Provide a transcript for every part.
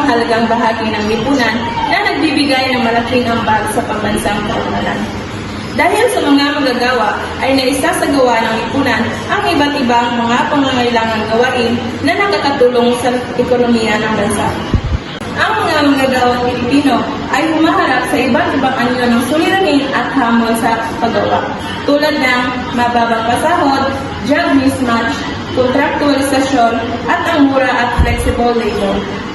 mahalagang bahagi ng lipunan na nagbibigay ng malaking ambag sa pambansang kaunlaran. Dahil sa mga magagawa ay naisasagawa ng lipunan ang iba't ibang mga pangangailangan gawain na nakakatulong sa ekonomiya ng bansa. Ang mga manggagawang Pilipino ay humaharap sa iba't ibang anyo ng suliranin at hamon sa paggawa, tulad ng mababang pasahod, job mismatch, kontraktualisasyon, at ang mura at flexible labor.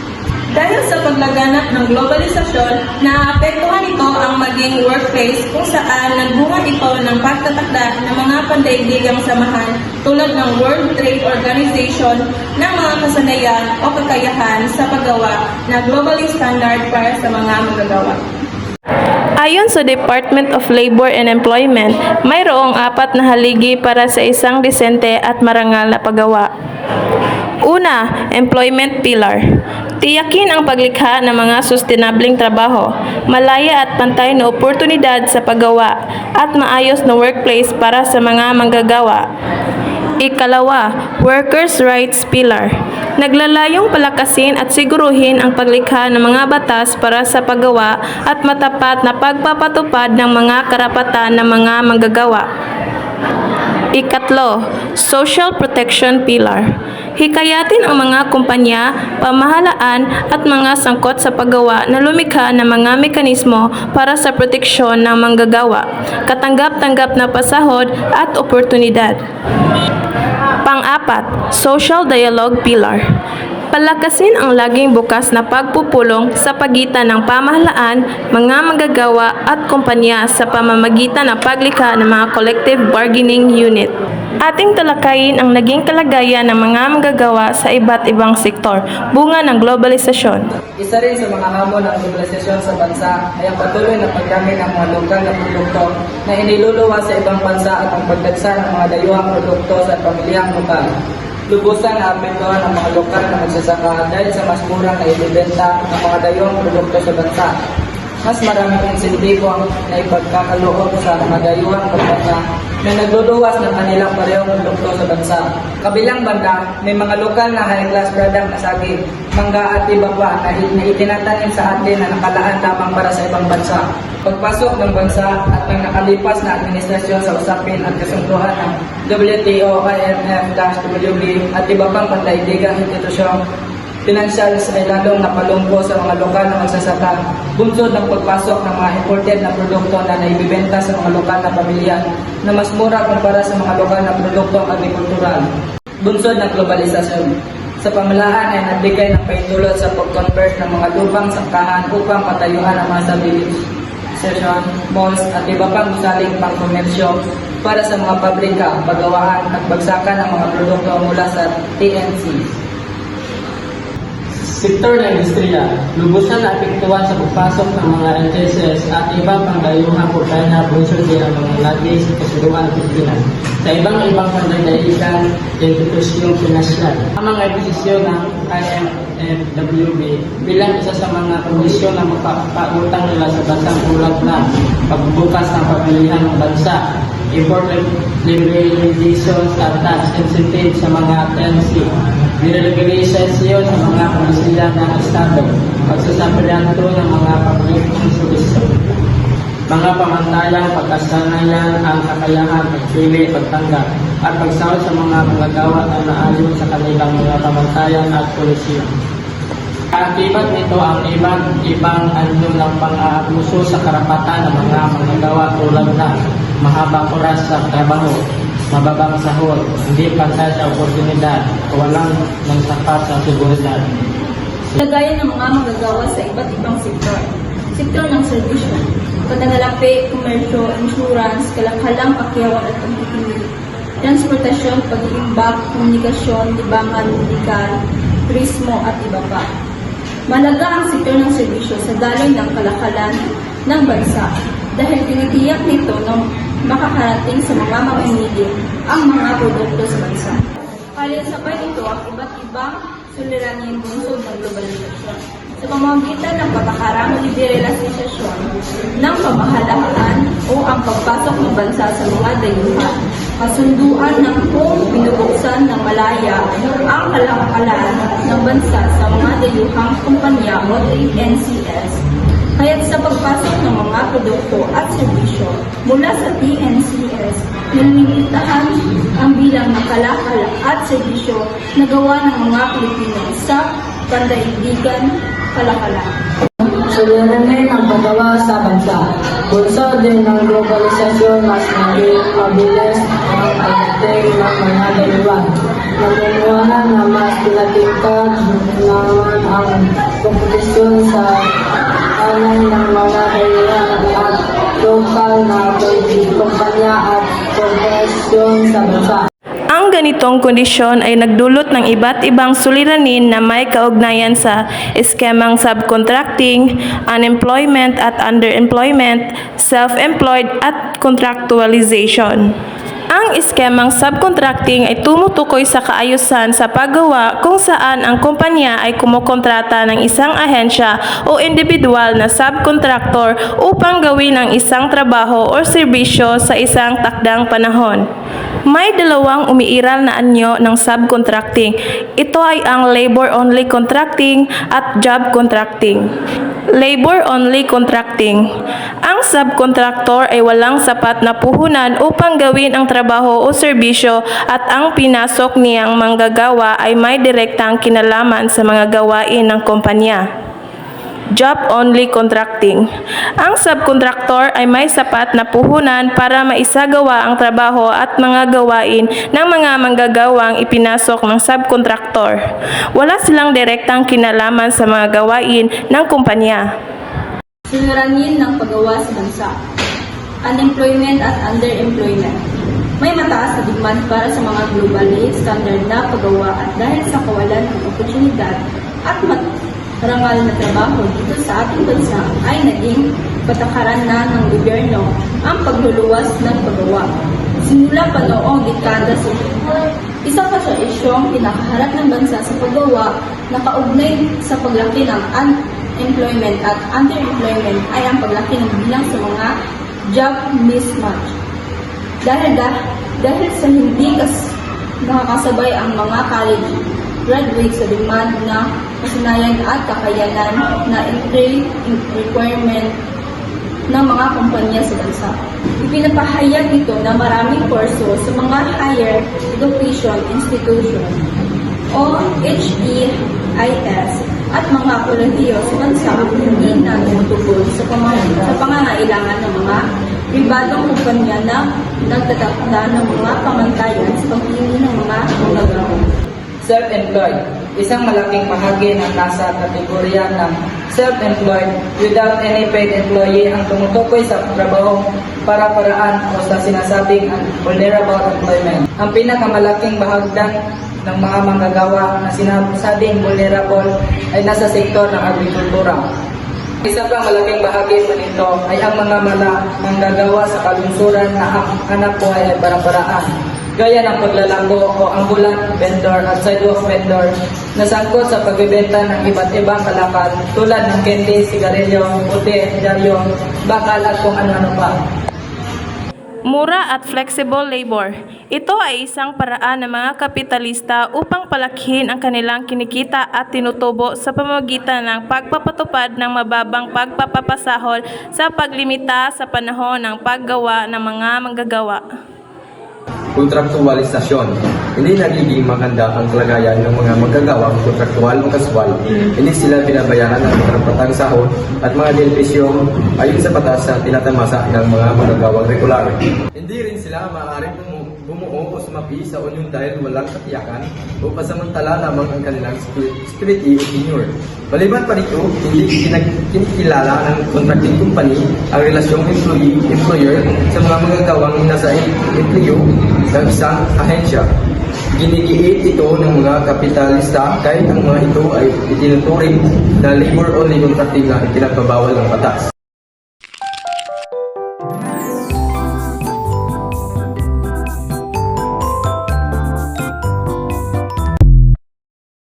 Dahil sa paglaganap ng globalisasyon, naapektuhan ito ang maging workplace kung saan nagbunga ito ng pagtatakda ng mga pandaigdigang samahan tulad ng World Trade Organization ng mga kasanayan o kakayahan sa paggawa na globally standard para sa mga magagawa. Ayon sa Department of Labor and Employment, mayroong apat na haligi para sa isang disente at marangal na paggawa. Una, employment pillar. Tiyakin ang paglikha ng mga sustainabling trabaho, malaya at pantay na oportunidad sa paggawa, at maayos na workplace para sa mga manggagawa. Ikalawa, workers' rights pillar. Naglalayong palakasin at siguruhin ang paglikha ng mga batas para sa paggawa at matapat na pagpapatupad ng mga karapatan ng mga manggagawa. Ikatlo, social protection pillar. Hikayatin ang mga kumpanya, pamahalaan at mga sangkot sa paggawa na lumikha ng mga mekanismo para sa proteksyon ng manggagawa, katanggap-tanggap na pasahod at oportunidad. Pang-apat, social dialogue pillar. Palakasin ang laging bukas na pagpupulong sa pagitan ng pamahalaan, mga manggagawa at kumpanya sa pamamagitan ng paglikha ng mga collective bargaining unit. Ating talakayin ang naging kalagayan ng mga manggagawa sa iba't ibang sektor, bunga ng globalisasyon. Isa rin sa mga hamon ng globalisasyon sa bansa ay ang patuloy na pagdami ng mga lokal na produkto na iniluluwa sa ibang bansa at ang pagdagsa ng mga dayuhang produkto sa pamilyang lokal. Lubusan na apektuhan ang mga lokal na magsasaka dahil sa mas murang na ibibenta ng mga dayuhang produkto sa bansa. Mas maraming insentibo ang naipagkakaloob sa mga dayuhang pagbansa na nagluluwas ng kanilang parehong produkto sa bansa. Kabilang banda, may mga lokal na high-class product na saging, mangga at iba pa na, na itinatanim sa atin na nakalaan lamang para sa ibang bansa. Pagpasok ng bansa at ng nakalipas na administrasyon sa usapin at kasunduan ng WTO, IMF, WB at iba pang pandaigdigang institusyon Financials ay lalong napalungko sa mga lokal na magsasaka, bunsod ng pagpasok ng mga imported na produkto na naibibenta sa mga lokal na pamilya na mas mura kumpara sa mga lokal na produktong agrikultural. Bunsod ng globalisasyon. Sa pamalaan ay nagbigay ng paintulot sa pag-convert ng mga lupang sangkahan upang patayuan ang mga session, malls at iba pang gusaling pang-komersyo para sa mga pabrika, pagawaan at bagsakan ng mga produkto mula sa TNC. Sektor ng industriya, lubusan na apektuhan sa pagpasok ng mga NSS at ibang pangdayuhang kurkana bunsod din ang mga lagi sa kasuruan ng Pilipinas. Sa ibang ibang pandagdaigan institusyong pinasyal. Ang mga posisyon ng IMFWB bilang isa sa mga kondisyon na magpapautang nila sa bansang ulat na pagbubukas ng pamilihan ng bansa. Import liberalization at tax incentive sa mga TNC, deregulation sa mga komisiyan ng Estado, pagsasampilyanto ng mga solisyon, mga pamantayang pagkasanayan ang kakayahan, pagpili, pagtanggap, at pagsahod sa mga magagawa na naayon sa kanilang mga pamantayan at polisyon. Kaakibat nito ang ibang ibang anyo ng pang-aabuso sa karapatan ng mga manggagawa tulad na mahabang oras sa trabaho, mababang sahod, hindi pantay sa oportunidad, walang ng sapat sa seguridad. Lagayan ng mga magagawa sa iba't ibang sektor. Sektor ng serbisyo, kadadalapi, komersyo, insurance, kalanghalang pakyawan at pagpipili. Transportasyon, pag-iimbak, komunikasyon, libangan, medikal, turismo at iba pa. Malaga ang sektor ng serbisyo sa daloy ng kalakalan ng bansa dahil tinitiyak nito na makakarating sa mga mamimili ang mga produkto sa bansa. Palinsabay nito ang iba't ibang suliraning bunsod ng globalisasyon sa pamamagitan ng pagkakaramang liberalisasyon ng pamahalaan o ang pagpasok ng bansa sa mga dayuhan kasunduan ng kung binubuksan ng malaya ang kalakalan ng bansa sa mga dayuhang kumpanya o TNCS Kaya't sa pagpasok ng mga produkto at serbisyo mula sa TNCS, nilimitahan ang bilang ng kalakal at serbisyo na gawa ng mga Pilipino sa pandaigdigan kalakalan. Suliranin ang paggawa sa bansa. Bunso din ng globalisasyon mas naging mabilis ang pagdating ng mga dayuhan. Namunguhan na mas pinatingkad naman ang kompetisyon sa anay ng mga dayuhan at lokal na kumpanya at korporasyon sa bansa. Ang ganitong kondisyon ay nagdulot ng iba't ibang suliranin na may kaugnayan sa eskemang subcontracting, unemployment at underemployment, self-employed at contractualization. Ang eskemang subcontracting ay tumutukoy sa kaayusan sa paggawa kung saan ang kumpanya ay kumukontrata ng isang ahensya o individual na subcontractor upang gawin ang isang trabaho o serbisyo sa isang takdang panahon. May dalawang umiiral na anyo ng subcontracting. Ito ay ang labor-only contracting at job contracting. Labor-only contracting. Ang subcontractor ay walang sapat na puhunan upang gawin ang trabaho o serbisyo at ang pinasok niyang manggagawa ay may direktang kinalaman sa mga gawain ng kumpanya. Job-only contracting. Ang subcontractor ay may sapat na puhunan para maisagawa ang trabaho at mga gawain ng mga manggagawang ipinasok ng subcontractor. Wala silang direktang kinalaman sa mga gawain ng kumpanya. Suliranin ng paggawa sa bansa. Unemployment at underemployment. May mataas na demand para sa mga globally standard na paggawa at dahil sa kawalan ng oportunidad at marangal na trabaho dito sa ating bansa ay naging patakaran na ng gobyerno ang pagluluwas ng paggawa. Simula pa noong dekada sa isa pa sa isyong pinakaharap ng bansa sa paggawa na kaugnay sa paglaki ng unemployment at underemployment ay ang paglaki ng bilang sa mga job mismatch. Dahil, dah, dahil sa hindi kas, nakakasabay ang mga college graduates sa demand na kasanayan at kakayanan na entry requirement ng mga kumpanya sa bansa. Ipinapahayag ito na maraming kurso sa mga higher education institution o HEIS at mga kolehiyo sa bansa ang hindi na tumutugon sa, pamang- sa pangangailangan ng mga pribadong kumpanya na nagtatakda ng mga pamantayan sa pagpili ng mga manggagawa. Self-employed, isang malaking bahagi ng nasa kategorya ng self-employed without any paid employee ang tumutukoy sa trabaho para paraan o sa sinasabing vulnerable employment. Ang pinakamalaking bahagdan ng mga manggagawa na sinasabing vulnerable ay nasa sektor ng agrikultura. Isa pang malaking bahagi pa nito ay ang mga mala manggagawa sa kalungsuran na ang hanap buhay ay para-paraan gaya ng paglalanggo o ambulant vendor at sidewalk vendor na sangkot sa pagbebenta ng iba't ibang kalakal tulad ng candy, sigarilyo, puti, dyaryo, bakal at kung ano-ano pa. Mura at flexible labor. Ito ay isang paraan ng mga kapitalista upang palakhin ang kanilang kinikita at tinutubo sa pamamagitan ng pagpapatupad ng mababang pagpapapasahol sa paglimita sa panahon ng paggawa ng mga manggagawa. Kontraktualisasyon. Hindi nagiging maganda ang kalagayan ng mga magagawang kontraktual o kaswal. Hindi sila binabayaran ng karapatang sahod at mga benepisyo ayon sa batas na tinatamasa ng mga magagawang regular. Hindi rin sila maaaring bumuo o sumapi sa union dahil walang katiyakan o pasamantala lamang ang kanilang security tenure. Maliban pa rito, hindi kinikilala ng contracting company ang relasyong employee-employer sa mga magagawang nasa empleo ng isang ahensya. Ginigiit ito ng mga kapitalista kahit ang mga ito ay itinuturing na labor-only contracting na ipinagbabawal ng batas.